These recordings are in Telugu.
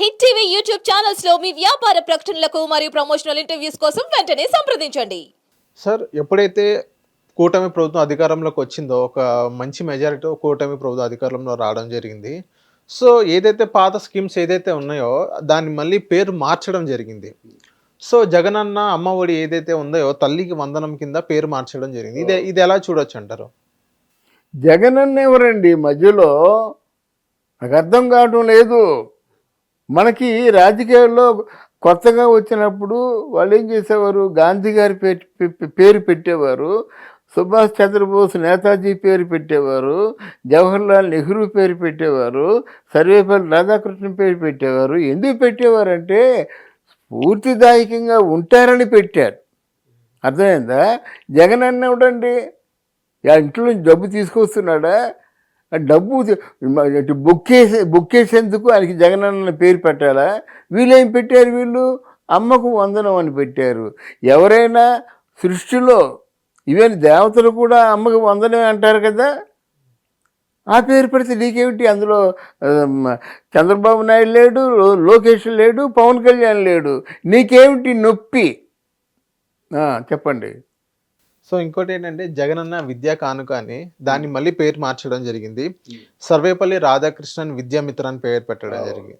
హిట్ టీవీ యూట్యూబ్ ఛానల్స్లో మీ వ్యాపార ప్రకటనలకు మరియు ప్రమోషనల్ ఇంటర్వ్యూస్ కోసం వెంటనే సంప్రదించండి. సార్ ఎప్పుడైతే కూటమి ప్రభుత్వం అధికారంలోకి వచ్చిందో ఒక మంచి మెజారిటీ కూటమి ప్రభుత్వం అధికారంలో రావడం జరిగింది. సో ఏదైతే పాత స్కీమ్స్ ఏదైతే ఉన్నాయో దాన్ని మళ్ళీ పేరు మార్చడం జరిగింది. సో జగనన్న అమ్మ ఒడి ఏదైతే ఉందో తల్లికి వందనం కింద పేరు మార్చడం జరిగింది. ఇది ఇది ఎలా చూడొచ్చు అంటారు? జగన్ అన్న ఎవరండి? మధ్యలో నాకు అర్థం కావటం లేదు. మనకి రాజకీయాల్లో కొత్తగా వచ్చినప్పుడు వాళ్ళు ఏం చేసేవారు? గాంధీ గారి పే- పేరు పెట్టేవారు. సుభాష్ చంద్రబోస్ నేతాజీ పేరు పెట్టేవారు. జవహర్లాల్ నెహ్రూ పేరు పెట్టేవారు. సర్వేపల్లి రాధాకృష్ణ పేరు పెట్టేవారు. ఎందుకు పెట్టేవారంటే స్ఫూర్తిదాయకంగా ఉంటారని పెట్టారు. అర్థమైందా? జగన్ అన్న ఉండండి ఆ ఇంట్లో నుంచి డబ్బు తీసుకొస్తున్నాడా? డబ్బు తీ- మ- ఇటు బుక్కేసి బుక్కేసేందుకు ఆయనకి జగనన్న పేరు పెట్టాలా? వీళ్ళేం పెట్టారు వీళ్ళు? అమ్మకు వందనం అని పెట్టారు. ఎవరైనా సృష్టిలో ఈవెన్ దేవతలు కూడా అమ్మకు వందనమే అంటారు కదా? ఆ పేరు పెడితే నీకేమిటి? అందులో చంద్రబాబు నాయుడు లేడు లోకేష్ లేడు పవన్ కళ్యాణ్ లేడు. నీకేమిటి నొప్పి? చెప్పండి. సో ఇంకోటి ఏంటంటే జగనన్న విద్యా కానుక అని దాన్ని మళ్ళీ పేరు మార్చడం జరిగింది. సర్వేపల్లి రాధాకృష్ణన్ విద్యామిత్ర అని పేరు పెట్టడం జరిగింది.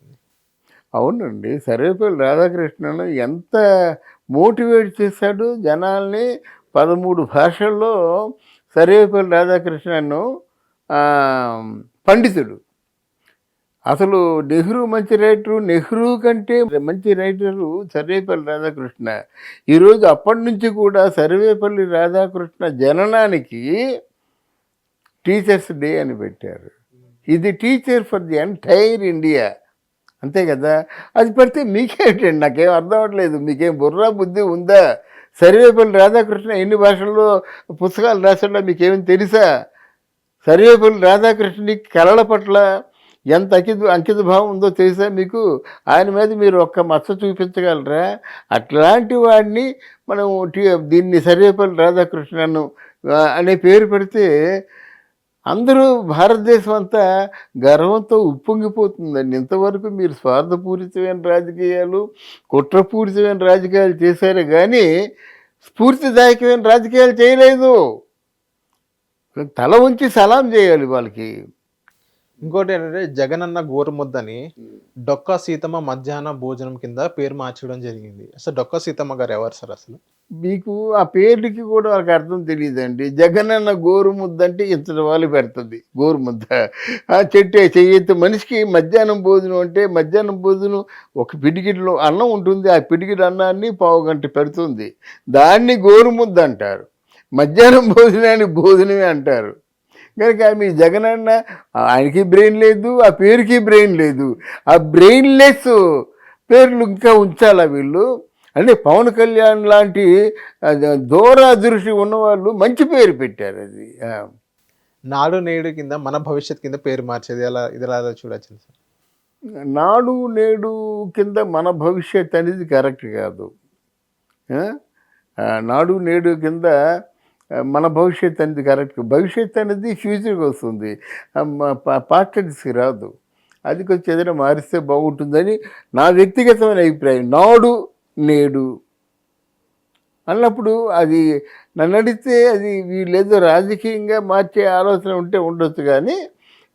అవునండి. సర్వేపల్లి రాధాకృష్ణన్ ఎంత మోటివేట్ చేశాడు జనాల్ని పదమూడు భాషల్లో సర్వేపల్లి రాధాకృష్ణన్ పండితుడు. అసలు నెహ్రూ మంచి రైటరు నెహ్రూ కంటే మంచి రైటరు సర్వేపల్లి రాధాకృష్ణ. ఈరోజు అప్పటి నుంచి కూడా సర్వేపల్లి రాధాకృష్ణ జననానికి టీచర్స్ డే అని పెట్టారు. ఇది teacher for the entire India. అంతే కదా? అది పెడితే మీకేంటండి? నాకేం అర్థం అవ్వట్లేదు. మీకేం బుర్రా బుద్ధి ఉందా? సర్వేపల్లి రాధాకృష్ణ ఎన్ని భాషల్లో పుస్తకాలు రాసాడో మీకేమైనా తెలుసా? సర్వేపల్లి రాధాకృష్ణుడికి కళల పట్ల ఎంత అంకిత అంకితభావం ఉందో తెలుసా మీకు? ఆయన మీద మీరు ఒక్క మచ్చ చూపించగలరా? అట్లాంటి వాడిని మనం దీన్ని సర్వేపల్లి రాధాకృష్ణను అనే పేరు పెడితే అందరూ భారతదేశం అంతా గర్వంతో ఉప్పొంగిపోతుందండి. ఇంతవరకు మీరు స్వార్థపూరితమైన రాజకీయాలు కుట్రపూరితమైన రాజకీయాలు చేశారు కానీ స్ఫూర్తిదాయకమైన రాజకీయాలు చేయలేదు. తల ఉంచి సలాం చేయాలి వాళ్ళకి. ఇంకోటి ఏంటంటే జగనన్న గోరుముద్దని డొక్కా సీతమ్మ మధ్యాహ్న భోజనం కింద పేరు మార్చడం జరిగింది. అసలు డొక్కా సీతమ్మ గారు ఎవరు సార్ అసలు? మీకు ఆ పేర్లకి కూడా వాళ్ళకి అర్థం తెలియదండి. జగనన్న గోరుముద్ద అంటే ఇంతటి వాళ్ళు పెడుతుంది గోరుముద్ద. ఆ చెట్టే చెయ్యెత్తి మనిషికి మధ్యాహ్నం భోజనం అంటే మధ్యాహ్నం భోజనం ఒక పిడికిడిలో అన్నం ఉంటుంది ఆ పిడికిడి అన్నాన్ని పావు గంట పెడుతుంది. దాన్ని గోరుముద్ద అంటారు. మధ్యాహ్నం భోజనాన్ని భోజనమే అంటారు. కనుక మీ జగనన్న ఆయనకి బ్రెయిన్ లేదు ఆ పేరుకి బ్రెయిన్ లేదు. ఆ బ్రెయిన్లెస్ పేర్లు ఇంకా ఉంచాలా వీళ్ళు? అంటే పవన్ కళ్యాణ్ లాంటి దూరదృష్టి ఉన్నవాళ్ళు మంచి పేరు పెట్టారు అది. నాడు నేడు కింద మన భవిష్యత్ కింద పేరు మార్చేది ఎలా? ఇది ఎలా చూడొచ్చు సార్? నాడు నేడు కింద మన భవిష్యత్ అనేది కరెక్ట్ కాదు. నాడు నేడు కింద మన భవిష్యత్ అనేది కరెక్ట్ భవిష్యత్ అనేది ఫ్యూచర్కి వస్తుంది. పార్టీస్కి రాదు అది కొంచెం ఏదైనా మారిస్తే బాగుంటుందని నా వ్యక్తిగతమైన అభిప్రాయం. నాడు నేడు. అన్నప్పుడు అది నన్ను అడిగితే అది వీళ్ళేదో రాజకీయంగా మార్చే ఆలోచన ఉంటే ఉండొచ్చు కానీ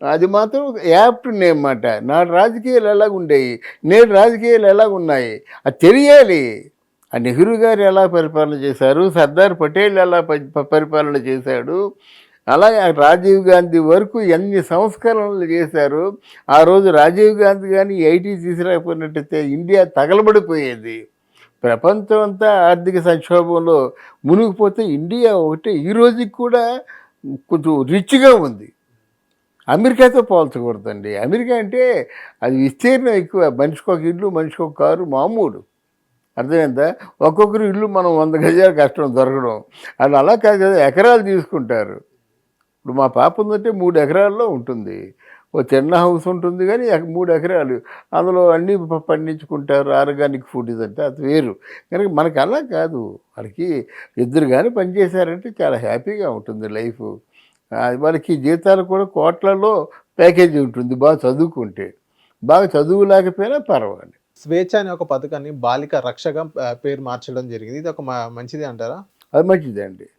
అది మాత్రం యాప్ట్ నేమ్ మాట. నాడు రాజకీయాలు ఎలాగ ఉండేవి నేడు రాజకీయాలు ఎలాగ ఉన్నాయి అది తెలియాలి. నెహ్రూ గారు ఎలా పరిపాలన చేశారు? సర్దార్ పటేల్ ఎలా పరిపాలన చేశాడు? అలాగే రాజీవ్ గాంధీ వరకు ఎన్ని సంస్కరణలు చేశారు? ఆ రోజు రాజీవ్ గాంధీ కానీ ఐటీ తీసుకురాకపోయినట్టయితే ఇండియా తగలబడిపోయేది. ప్రపంచం అంతా ఆర్థిక సంక్షోభంలో మునిగిపోతే ఇండియా ఒకటే. ఈ రోజుకి కూడా కొంచెం రిచ్గా ఉంది. అమెరికాతో పోల్చకూడదండి. అమెరికా అంటే అది విస్తీర్ణం ఎక్కువ. మనిషికి ఒక ఇల్లు మనిషికి ఒక కారు మామూలు. అర్థమైందా? ఒక్కొక్కరు ఇల్లు మనం వంద గజాలు కష్టం దొరకడం. అది అలా కాదు కదా ఎకరాలు తీసుకుంటారు. ఇప్పుడు మా పాప ఉందంటే మూడు ఎకరాల్లో ఉంటుంది. ఓ చిన్న హౌస్ ఉంటుంది కానీ మూడు ఎకరాలు. అందులో అన్నీ పండించుకుంటారు. ఆర్గానిక్ ఫుడ్ ఇదంటే అది వేరు. కనుక మనకి అలా కాదు. వాళ్ళకి ఇద్దరు కానీ పనిచేశారంటే చాలా హ్యాపీగా ఉంటుంది లైఫ్. వాళ్ళకి జీతాలు కూడా కోట్లలో ప్యాకేజీ ఉంటుంది. బాగా చదువుకుంటే. బాగా చదువు లేకపోయినా పర్వాలేదు. స్వేచ్ఛ అనే ఒక పథకాన్ని బాలిక రక్షగా పేరు మార్చడం జరిగింది. ఇది ఒక మ- మంచిది అంటారా? అది మంచిదండి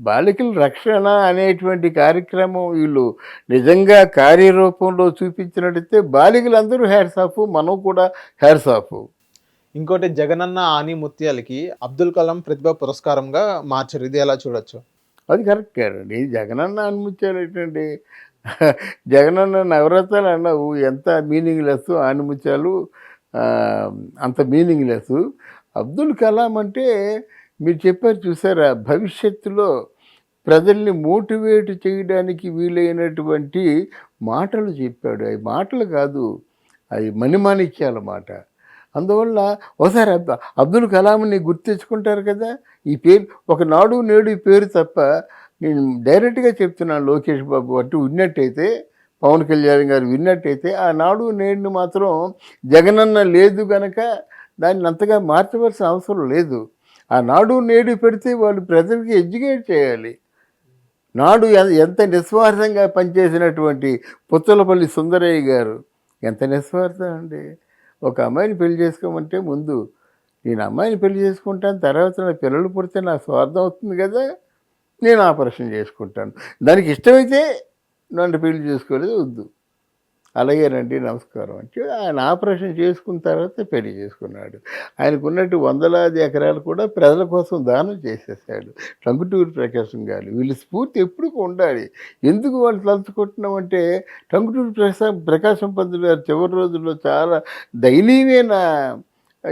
బాలికల రక్షణ అనేటువంటి కార్యక్రమం వీళ్ళు నిజంగా కార్యరూపంలో చూపించినట్టయితే బాలికలందరూ హ్యాడ్స్ ఆఫ్ మనం కూడా హ్యాడ్స్ ఆఫ్. ఇంకోటి జగనన్న ఆని ముత్యాలకి అబ్దుల్ కలాం ప్రతిభ పురస్కారంగా మార్చారు. ఇది ఎలా చూడొచ్చు? అది కరెక్ట్ కాదండి. జగనన్న అనుముత్యాలు ఏంటండి? జగనన్న నవరత్నాలు అన్నావు. ఎంత మీనింగ్లెస్ ఆనిముత్యాలు. ఆ, అంత మీనింగ్ లేదు. అబ్దుల్ కలాం అంటే మీరు చెప్పారు చూసారా భవిష్యత్తులో ప్రజల్ని మోటివేట్ చేయడానికి వీలైనటువంటి మాటలు చెప్పాడు. అవి మాటలు కాదు అవి మణిమాణిక్యాల మాట అందువల్ల ఒకసారి అబ్- అబ్దుల్ కలాంని గుర్తించుకుంటారు కదా ఈ పేరు ఒక నాడు నేడు ఈ పేరు తప్ప నేను డైరెక్ట్గా చెప్తున్నాను లోకేష్ బాబు అటు ఉన్నట్టయితే పవన్ కళ్యాణ్ గారు విన్నట్టయితే ఆ నాడు నేడు మాత్రం జగనన్న లేదు గనక దాన్ని అంతగా మార్చవలసిన అవసరం లేదు. ఆ నాడు నేడు పెడితే వాళ్ళు ప్రజలకి ఎడ్యుకేట్ చేయాలి. నాడు ఎంత నిస్వార్థంగా పనిచేసినటువంటి పుత్తలపల్లి సుందరయ్య గారు ఎంత నిస్వార్థం అండి. ఒక అమ్మాయిని పెళ్ళి చేసుకోమంటే ముందు నేను అమ్మాయిని పెళ్ళి చేసుకుంటాను తర్వాత నా పిల్లలు పుడితే నా స్వార్థం అవుతుంది కదా నేను ఆపరేషన్ చేసుకుంటాను. దానికి ఇష్టమైతే నన్ను పెళ్ళి చేసుకోలేదు వద్దు. అలాగేనండి నమస్కారం అంటే ఆయన ఆపరేషన్ చేసుకున్న తర్వాత పెళ్ళి చేసుకున్నాడు. ఆయనకున్నట్టు వందలాది ఎకరాలు కూడా ప్రజల కోసం దానం చేసేసాడు టంగుటూరు ప్రకాశం గారు వీళ్ళ స్ఫూర్తి ఎప్పుడు ఉండాలి. ఎందుకు వాళ్ళు తలుచుకుంటున్నామంటే టంగుటూరు ప్రకాశం ప్రకాశం పంతులు గారు చివరి రోజుల్లో చాలా దయనీయమైన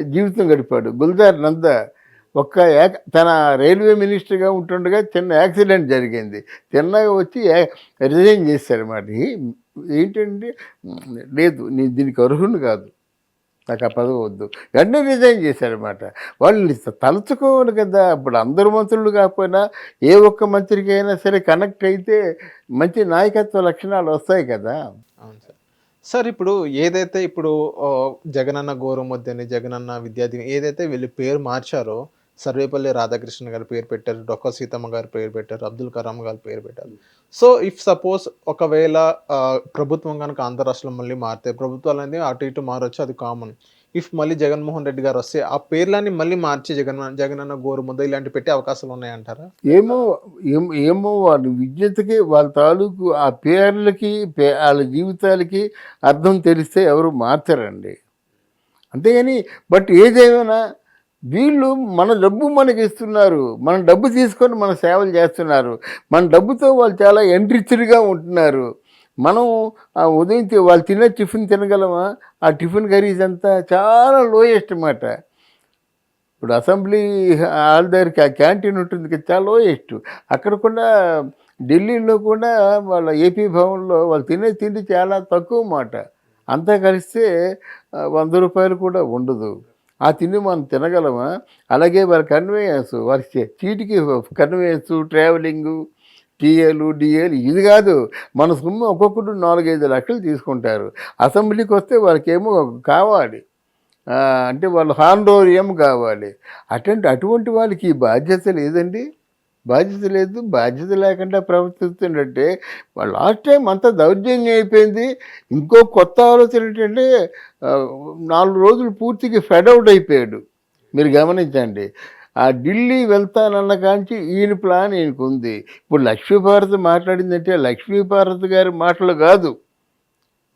జీవితం గడిపాడు. గుల్దార్ నంద ఒక్క యాక్ తన రైల్వే మినిస్టర్గా ఉంటుండగా చిన్న యాక్సిడెంట్ జరిగింది. చిన్నగా వచ్చి రిజైన్ చేశారు ఏంటంటే లేదు నేను దీనికి అర్హుని కాదు. నాకు ఆ పదవి వద్దు. వెంటనే రిజైన్ చేశారన్నమాట వాళ్ళు తలుచుకోవాలి కదా. ఇప్పుడు అందరు మంత్రులు కాకపోయినా ఏ ఒక్క మంత్రికి అయినా సరే కనెక్ట్ అయితే మంచి నాయకత్వ లక్షణాలు వస్తాయి కదా. అవును సార్. సార్ ఇప్పుడు ఏదైతే ఇప్పుడు ఆ, జగనన్న గోరుముద్దని జగనన్న విద్యార్థి ఏదైతే వీళ్ళు పేరు మార్చారో సర్వేపల్లి రాధాకృష్ణ గారి పేరు పెట్టారు డొక్క సీతమ్మ గారి పేరు పెట్టారు అబ్దుల్ కలాం గారి పేరు పెట్టారు. సో ఇఫ్ సపోజ్ ఒకవేళ ప్రభుత్వం కనుక ఆంధ్ర రాష్ట్రంలో మళ్ళీ మారితే ప్రభుత్వాలు అనేది అటు ఇటు మారొచ్చు అది కామన్ ఇఫ్ మళ్ళీ జగన్మోహన్ రెడ్డి గారు వస్తే ఆ పేర్లన్నీ మళ్ళీ మార్చి జగన్ జగన్ అన్న గోరు ముద్ద ఇలాంటి పెట్టే అవకాశాలు ఉన్నాయంటారా? ఏమో ఏమో ఏమో వాళ్ళ విజ్ఞతకి వాళ్ళ తాలూకు ఆ పేర్లకి వాళ్ళ జీవితాలకి అర్థం తెలిస్తే ఎవరు మార్చరండి. అంతేగాని బట్ ఏదేమైనా వీళ్ళు మన డబ్బు మనకి ఇస్తున్నారు. మన డబ్బు తీసుకొని మన సేవలు చేస్తున్నారు. మన డబ్బుతో వాళ్ళు చాలా ఎంట్రిచ్డ్గా ఉంటున్నారు. మనం ఉదయం వాళ్ళు తినే టిఫిన్ తినగలమా? ఆ టిఫిన్ ఖరీజ్ అంతా చాలా లోయెస్ట్ మాట. ఇప్పుడు అసెంబ్లీ హాల్ దగ్గరికి ఆ క్యాంటీన్ ఉంటుంది కదా చాలా లోయెస్ట్ అక్కడ కూడా ఢిల్లీలో కూడా వాళ్ళ ఏపీ భవన్లో వాళ్ళు తినే తిండి చాలా తక్కువ మాట. అంతా కలిస్తే వంద రూపాయలు కూడా ఉండదు. ఆ తిండి మనం తినగలమా? అలాగే వాళ్ళ కన్వేయన్స్ వారి చీటికి కన్వేయన్స్ ట్రావెలింగు టీఏలు డిఏలు ఇది కాదు. మన సొమ్ము ఒక్కొక్కరు నాలుగైదు లక్షలు తీసుకుంటారు. అసెంబ్లీకి వస్తే వాళ్ళకేమో కావాలి అంటే వాళ్ళు హాండోరియం కావాలి. అటువంటి అటువంటి వాళ్ళకి ఈ బాధ్యత లేదండి? బాధ్యత లేదు బాధ్యత లేకుండా ప్రవర్తిస్తుందంటే లాస్ట్ టైం అంతా దౌర్జన్యం అయిపోయింది. ఇంకో కొత్త ఆలోచన ఏంటంటే నాలుగు రోజులు పూర్తిగా ఫెడౌట్ అయిపోయాడు. మీరు గమనించండి. ఆ ఢిల్లీ వెళ్తానన్న కాంచి ఈయన ప్లాన్ ఈయనకు ఉంది ఇప్పుడు లక్ష్మీభారతి మాట్లాడిందంటే లక్ష్మీభారతి గారి మాటలు కాదు.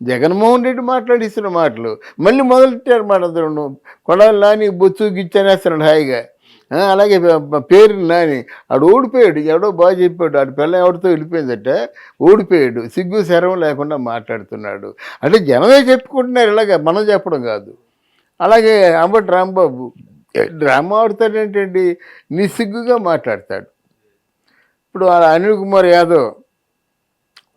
జగన్మోహన్ రెడ్డి మాట్లాడిస్తున్న మాటలు. మళ్ళీ మొదలెట్టారు మాట అందరూ కొడాలి నాని బొచ్చు గిచ్చనేస్తున్నాడు హాయిగా. అలాగే పేరు నాని. ఆడు ఓడిపోయాడు ఎవడో బాగా చెప్పాడు ఆడు పిల్ల ఎవరితో వెళ్ళిపోయిందంటే ఓడిపోయాడు సిగ్గు శరం లేకుండా మాట్లాడుతున్నాడు. అంటే జనమే చెప్పుకుంటున్నారు ఇలాగ మనం చెప్పడం కాదు. అలాగే అంబటి రాంబాబు డ్రామా డ్రామా ఆడతాడేంటండి నిస్సిగ్గుగా మాట్లాడతాడు. ఇప్పుడు ఆ అనిల్ కుమార్ యాదవ్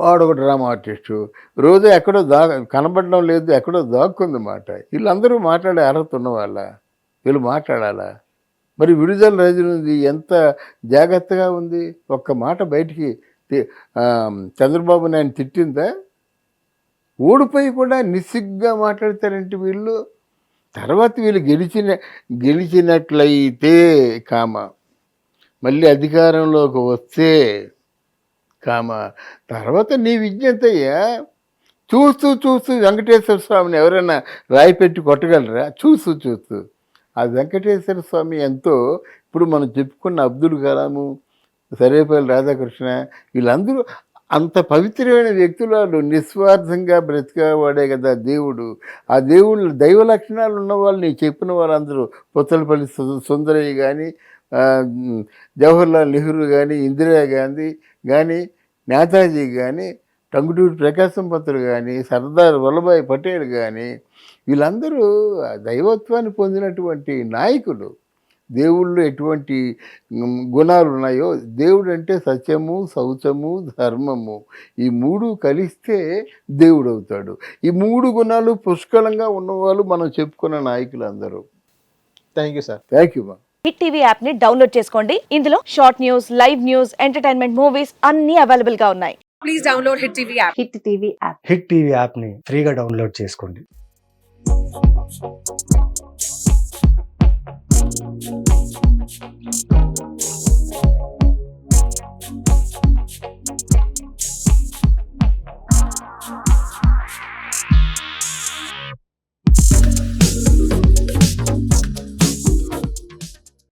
వాడు ఒక డ్రామా ఆర్టిస్టు. రోజు ఎక్కడో దా కనబడడం లేదు ఎక్కడో దాక్కుంది మాట. వీళ్ళందరూ మాట్లాడే అర్హత ఉన్నవాళ్ళ? వీళ్ళు మాట్లాడాలా? మరి విడుదల రజనీ ఎంత జాగ్రత్తగా ఉంది? ఒక్క మాట బయటికి చంద్రబాబు నాయన తిట్టిందా? ఓడిపోయి కూడా నిస్సిగ్గా మాట్లాడతారంటే వీళ్ళు. తర్వాత వీళ్ళు గెలిచిన గెలిచినట్లయితే కామ. మళ్ళీ అధికారంలోకి వస్తే కామ. తర్వాత నీ విజ్ఞతయ్యా. చూస్తూ చూస్తూ వెంకటేశ్వర స్వామిని ఎవరైనా రాయి పెట్టి కొట్టగలరా? చూస్తూ చూస్తూ. ఆ వెంకటేశ్వర స్వామి ఎంతో ఇప్పుడు మనం చెప్పుకున్న అబ్దుల్ కలాము సరేపల్లి రాధాకృష్ణ వీళ్ళందరూ అంత పవిత్రమైన వ్యక్తులు నిస్వార్థంగా బ్రతికేవాడే కదా దేవుడు. ఆ దేవుళ్ళు దైవ లక్షణాలు ఉన్న వాళ్ళు చెప్పిన వాళ్ళందరూ. పుత్తలపల్లి సుందరయ్య కానీ జవహర్లాల్ నెహ్రూ కానీ ఇందిరా గాంధీ కానీ నేతాజీ కానీ టంగుటూరి ప్రకాశం పంతులు కానీ సర్దార్ వల్లభాయ్ పటేల్ కానీ వీళ్ళందరూ దైవత్వాన్ని పొందినటువంటి నాయకులు. దేవుళ్ళు ఎటువంటి గుణాలు ఉన్నాయో దేవుడు అంటే సత్యము శౌచము ధర్మము. ఈ మూడు కలిస్తే దేవుడు అవుతాడు ఈ మూడు గుణాలు పుష్కలంగా ఉన్నవాళ్ళు మనం చెప్పుకున్న నాయకులు అందరూ thank you sir thank you మా హిట్ టీవీ యాప్ని డౌన్లోడ్ చేసుకోండి. ఇందులో short news live news entertainment movies అన్ని అవైలబుల్గా ఉన్నాయి. Please download Hit TV app. Hit TV app Hit TV యాప్ని ఫ్రీగా డౌన్లోడ్ చేసుకోండి. Thank you.